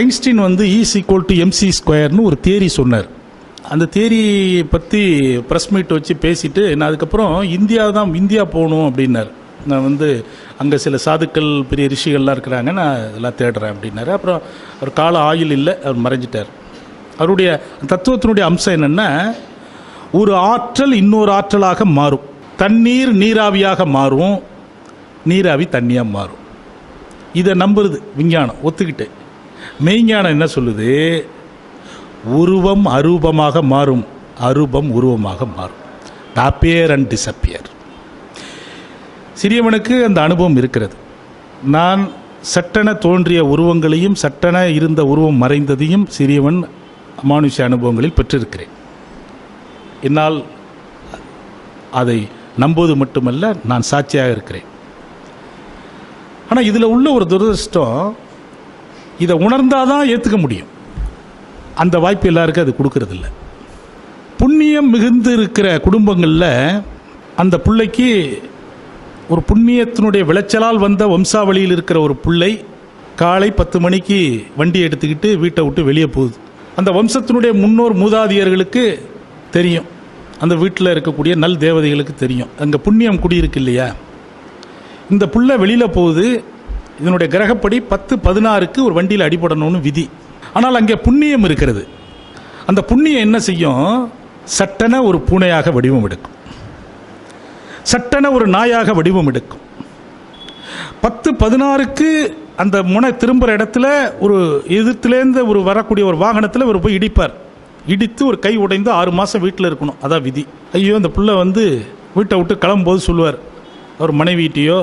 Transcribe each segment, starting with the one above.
Einstein வந்து is equal to MC ஸ்கொயர்னு ஒரு தேரி சொன்னார். அந்த தேரி பற்றி ப்ரெஸ் மீட் வச்சு பேசிட்டு நான் அதுக்கப்புறம் இந்தியா தான் இந்தியா போகணும் அப்படின்னார். நான் வந்து அங்கே சில சாதுக்கள் பெரிய ரிஷிகள்லாம் இருக்கிறாங்க நான் இதெல்லாம் தேடுறேன் அப்படின்னாரு. அப்புறம் அவர் கால ஆயுள் இல்லை அவர் மறைஞ்சிட்டார். அவருடைய தத்துவத்தினுடைய அம்சம் என்னென்னா ஒரு ஆற்றல் இன்னொரு ஆற்றலாக மாறும். தண்ணீர் நீராவியாக மாறும். நீராவி தண்ணியாக மாறும். இதை நம்புறது விஞ்ஞானம் ஒத்துக்கிட்டு. மெய்ஞானம் என்ன சொல்லுது? உருவம் அரூபமாக மாறும். அரூபம் உருவமாக மாறும். அப்பியர் அண்ட் டிசப்பியர் சிறியவனுக்கு அந்த அனுபவம் இருக்கிறது. நான் சட்டென தோன்றிய உருவங்களையும் சட்டென இருந்த உருவம் மறைந்ததையும் சிறியவன் அமானுஷ அனுபவங்களில் பெற்றிருக்கிறேன். என்னால் அதை நம்புவது மட்டுமல்ல நான் சாட்சியாக இருக்கிறேன். ஆனால் இதில் உள்ள ஒரு துரதிருஷ்டம் இதை உணர்ந்தாதான் ஏற்றுக்க முடியும். அந்த வாய்ப்பு எல்லாருக்கும் அது கொடுக்கறதில்ல. புண்ணியம் மிகுந்து இருக்கிற குடும்பங்களில் அந்த பிள்ளைக்கு ஒரு புண்ணியத்தினுடைய விளைச்சலால் வந்த வம்சாவளியில் இருக்கிற ஒரு பிள்ளை காலை பத்து மணிக்கு வண்டி எடுத்துக்கிட்டு வீட்டை விட்டு வெளியே போகுது. அந்த வம்சத்தினுடைய முன்னோர் மூதாதையர்களுக்கு தெரியும். அந்த வீட்டில் இருக்கக்கூடிய நல் தேவதைகளுக்கு தெரியும். அங்கே புண்ணியம் குடியிருக்கு இல்லையா? இந்த புள்ள வெளியில் போகுது. இதனுடைய கிரகப்படி பத்து பதினாறுக்கு ஒரு வண்டியில் அடிபடணும்னு விதி. ஆனால் அங்கே புண்ணியம் இருக்கிறது. அந்த புண்ணியம் என்ன செய்யும்? சட்டென ஒரு பூனையாக வடிவம் எடுக்கும். சட்டென ஒரு நாயாக வடிவம் எடுக்கும். பத்து பதினாறுக்கு அந்த முனை திரும்புகிற இடத்துல ஒரு எதிர்த்துலேருந்து ஒரு வரக்கூடிய ஒரு வாகனத்தில் ஒரு போய் இடிப்பார். இடித்து ஒரு கை உடைந்து ஆறு மாதம் வீட்டில் இருக்கணும். அதான் விதி. ஐயோ அந்த பிள்ளை வந்து வீட்டை விட்டு கிளம்பும்போது சொல்லுவார். அவர் மனைவியிட்டையோ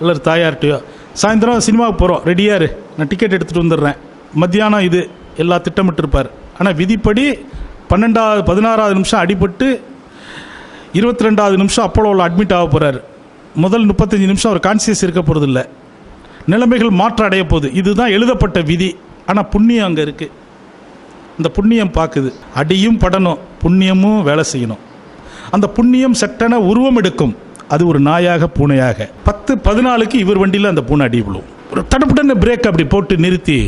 அல்லது தாயார்கிட்டையோ சாயந்தரம் சினிமாவுக்கு போகிறோம் ரெடியாக இரு. நான் டிக்கெட் எடுத்துகிட்டு வந்துடுறேன். மத்தியானம் இது. எல்லா திட்டமிட்டிருப்பார். ஆனால் விதிப்படி பன்னெண்டாவது பதினாறாவது நிமிஷம் அடிபட்டு இருபத்தி ரெண்டாவது நிமிஷம் அப்போலோவில் அட்மிட் ஆக போகிறார் முதல் முப்பத்தஞ்சு நிமிஷம் அவர் கான்சியஸ் இருக்க போகிறதில்ல நிலைமைகள் மாற்றம் அடைய போகுது. இதுதான் எழுதப்பட்ட விதி. ஆனால் புண்ணியம் அங்கே இருக்குது இந்த புண்ணியம் பார்க்குது அடியும் படணும். புண்ணியமும் வேலை செய்யணும். அந்த புண்ணியம் சட்டென உருவம் எடுக்கும். அது ஒரு நாயாக பூனையாக. பத்து பதினாலுக்கு இவர் வண்டியில் அந்த பூனை அடி விழும். ஒரு தடுப்புடனே பிரேக் அப்படி போட்டு நிறுத்தி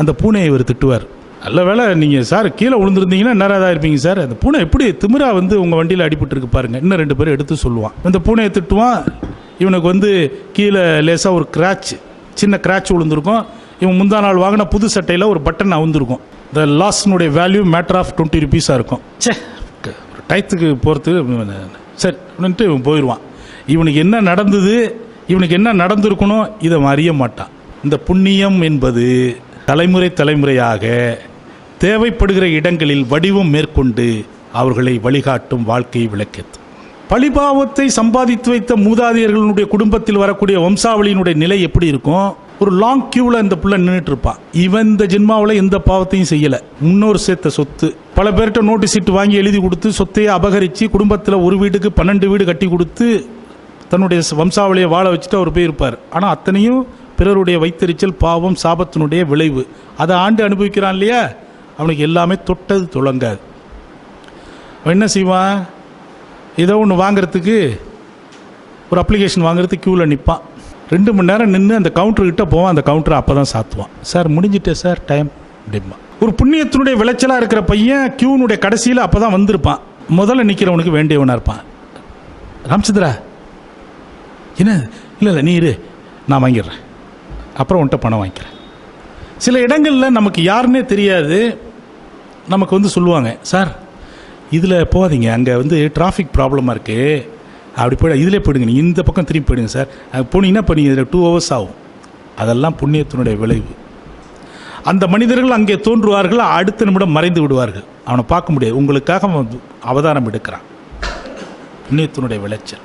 அந்த பூனையை இவர் திட்டுவார். நல்ல வேளை நீங்கள் சார் கீழே விழுந்துருந்தீங்கன்னா நேராக இருப்பீங்க சார். அந்த பூனை எப்படி திமிரா வந்து உங்கள் வண்டியில் அடிபட்டுருக்கு பாருங்க. இன்னும் ரெண்டு பேரும் எடுத்து சொல்லுவான். அந்த பூனையை திட்டுவான். இவனுக்கு வந்து கீழே லேசாக ஒரு கிராச் சின்ன கிராச் விழுந்திருக்கும். இவன் முந்தா நாள் வாங்கின புது சட்டையில் ஒரு பட்டன் அவுந்திருக்கும் இந்த லாஸ்னுடைய வேல்யூ மேட்டர் ஆஃப் டுவெண்ட்டி ருபீஸாக இருக்கும். சே ஒரு டயத்துக்கு போகிறதுக்கு சரி அப்படின்ட்டு இவன் போயிடுவான். இவனுக்கு என்ன நடந்தது இவனுக்கு என்ன நடந்திருக்கணும் இதை அவன் அறிய மாட்டான். இந்த புண்ணியம் என்பது தலைமுறை தலைமுறையாக தேவைப்படுகிற இடங்களில் வடிவம் மேற்கொண்டு அவர்களை வழிகாட்டும் வாழ்க்கையை விளக்கியது பழிபாவத்தை சம்பாதித்து வைத்த மூதாதையர்களுடைய குடும்பத்தில் வரக்கூடிய வம்சாவளியினுடைய நிலை எப்படி இருக்கும்? ஒரு லாங் கியூவில் இந்த பிள்ளை நின்றுட்டு இருப்பான். இவன் இந்த ஜென்மாவில் எந்த பாவத்தையும் செய்யலை. முன்னோர் சேர்த்த சொத்து பல பேர்கிட்ட நோட்டீஸ் சீட்டு வாங்கி எழுதி கொடுத்து சொத்தையை அபகரித்து குடும்பத்தில் ஒரு வீட்டுக்கு பன்னெண்டு வீடு கட்டி கொடுத்து தன்னுடைய வம்சாவளியை வாழ வச்சுட்டு அவர் போயிருப்பார். ஆனால் அத்தனையும் பிறருடைய வைத்தறிச்சல் பாவம் சாபத்தினுடைய விளைவு. அதை ஆண்டு அனுபவிக்கிறான் இல்லையா? அவனுக்கு எல்லாமே தொட்டது துளங்காது. அவன் என்ன செய்வான்? ஏதோ ஒன்று வாங்குறதுக்கு ஒரு அப்ளிகேஷன் வாங்குறதுக்கு க்யூவில் நிற்பான் ரெண்டு மணி நேரம் நின்று அந்த கவுண்டர்கிட்ட போவான். அந்த கவுண்டரை அப்போ தான் சாத்துவான். சார் முடிஞ்சிட்டே சார் டைம் அப்படிம்பா ஒரு புண்ணியத்தினுடைய விளைச்சலாக இருக்கிற பையன் க்யூனுடைய கடைசியில் அப்போ தான் வந்திருப்பான். முதல்ல நிற்கிறவனுக்கு வேண்டியவனாக இருப்பான். ராமச்சந்திரா என்ன? இல்லை இல்லை நீ இரு. நான் வாங்கிடுறேன். அப்புறம் உன்கிட்ட பணம் வாங்கிக்கிறேன். சில இடங்களில் நமக்கு யாருன்னே தெரியாது. நமக்கு வந்து சொல்லுவாங்க சார் இதில் போகாதீங்க. அங்கே வந்து டிராஃபிக் ப்ராப்ளமாக இருக்குது அப்படி போய் இதிலே போயிடுங்க. நீங்கள் இந்த பக்கம் திரும்பி போயிடுங்க சார். போனீங்கன்னா இப்போ நீங்கள் இதில் டூ ஹவர்ஸ் ஆகும். அதெல்லாம் புண்ணியத்தினுடைய விளைவு. அந்த மனிதர்கள் அங்கே தோன்றுவார்கள் அடுத்த நிமிடம் மறைந்து விடுவார்கள். அவனை பார்க்க முடியாது. உங்களுக்காக அவன் அவதாரம் எடுக்கிறான். புண்ணியத்தினுடைய விளைச்சல்.